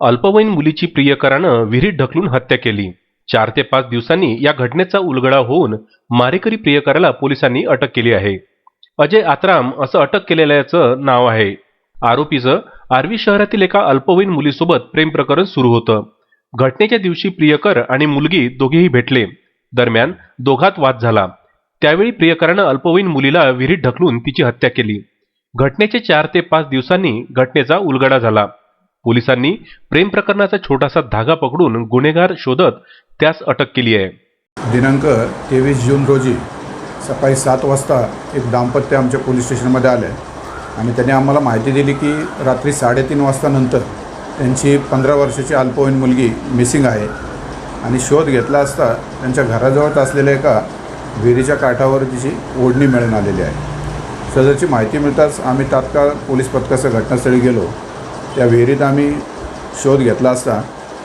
अल्पवयीन मुलीची प्रियकरानं विहिरीत ढकलून हत्या केली. चार ते पाच दिवसांनी या घटनेचा उलगडा होऊन मारेकरी प्रियकराला पोलिसांनी अटक केली आहे. अजय आत्राम असं अटक केलेल्याचं नाव आहे. आरोपीचं आर्वी शहरातील एका अल्पवयीन मुलीसोबत प्रेम प्रकरण सुरू होतं. घटनेच्या दिवशी प्रियकर आणि मुलगी दोघेही भेटले. दरम्यान दोघात वाद झाला. त्यावेळी प्रियकरानं अल्पवयीन मुलीला विहिरीत ढकलून तिची हत्या केली. घटनेचे चार ते पाच दिवसांनी घटनेचा उलगडा झाला. पोलिसांनी प्रेम प्रकरणाचा छोटासा धागा पकडून गुन्हेगार शोधत त्यास अटक केली आहे. दिनांक तेवीस जून रोजी सकाळी सात वाजता एक दाम्पत्य आमच्या पोलीस स्टेशनमध्ये आले आणि त्यांनी आम्हाला माहिती दिली की रात्री साडेतीन वाजतानंतर त्यांची पंधरा वर्षाची अल्पवयीन मुलगी मिसिंग आहे आणि शोध घेतला असता त्यांच्या घराजवळच असलेल्या एका विहिरीच्या काठावर तिची ओढणी मिळून आलेली आहे. सदरची माहिती मिळताच आम्ही तात्काळ पोलीस पथकासह घटनास्थळी गेलो. त्या विहिरीत आम्ही शोध घेतला असता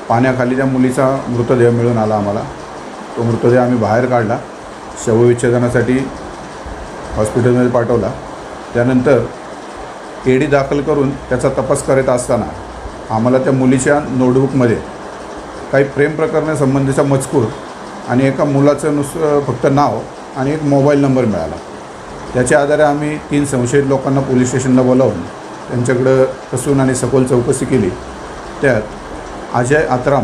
पाण्याखाली त्या मुलीचा मृतदेह मिळून आला आम्हाला. तो मृतदेह आम्ही बाहेर काढला शवविच्छेदनासाठी हॉस्पिटलमध्ये पाठवला. त्यानंतर एडी दाखल करून त्याचा तपास करत असताना आम्हाला त्या मुलीच्या नोटबुकमध्ये काही प्रेम प्रकरणासंबंधीचा मजकूर आणि एका मुलाचं नुसतं फक्त नाव आणि एक मोबाईल नंबर मिळाला. त्याच्या आधारे आम्ही तीन संशयित लोकांना पोलीस स्टेशनला बोलावून त्यांच्याकडं कसून आणि सखोल चौकशी केली. त्यात अजय आत्राम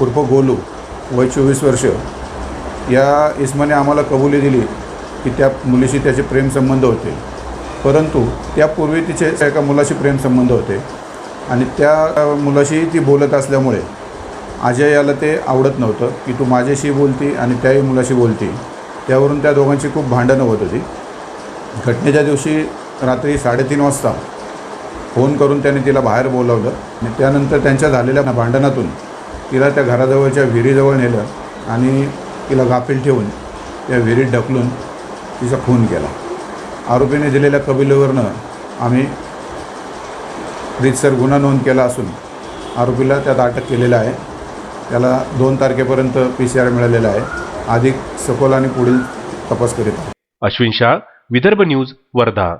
उर्फ गोलू वय चोवीस वर्ष या इसमाने आम्हाला कबुली दिली की त्या मुलीशी त्याचे प्रेमसंबंध होते. परंतु त्यापूर्वी तिचे एका मुलाशी प्रेमसंबंध होते आणि त्या मुलाशी ती बोलत असल्यामुळे अजय याला ते आवडत नव्हतं की तू माझ्याशी बोलती आणि त्याही मुलाशी बोलती. त्यावरून त्या दोघांची खूप भांडणं होत होती. घटनेच्या दिवशी रात्री साडेतीन वाजता फोन करून त्याने तिला बाहेर बोलावलं आणि त्यानंतर त्यांच्या झालेल्या भांडणातून तिला त्या घराजवळच्या विहिरीजवळ नेलं आणि तिला गाफील ठेवून त्या विहिरीत ढकलून तिचा खून केला. आरोपीने दिलेल्या कबिलेवरनं आम्ही रीतसर गुन्हा नोंद केला असून आरोपीला त्यात अटक केलेलं आहे. त्याला दोन तारखेपर्यंत पी सी आर मिळालेला आहे. अधिक सखोल आणि पुढील तपास करीत आहे अश्विन शाह विदर्भ न्यूज वर्धा.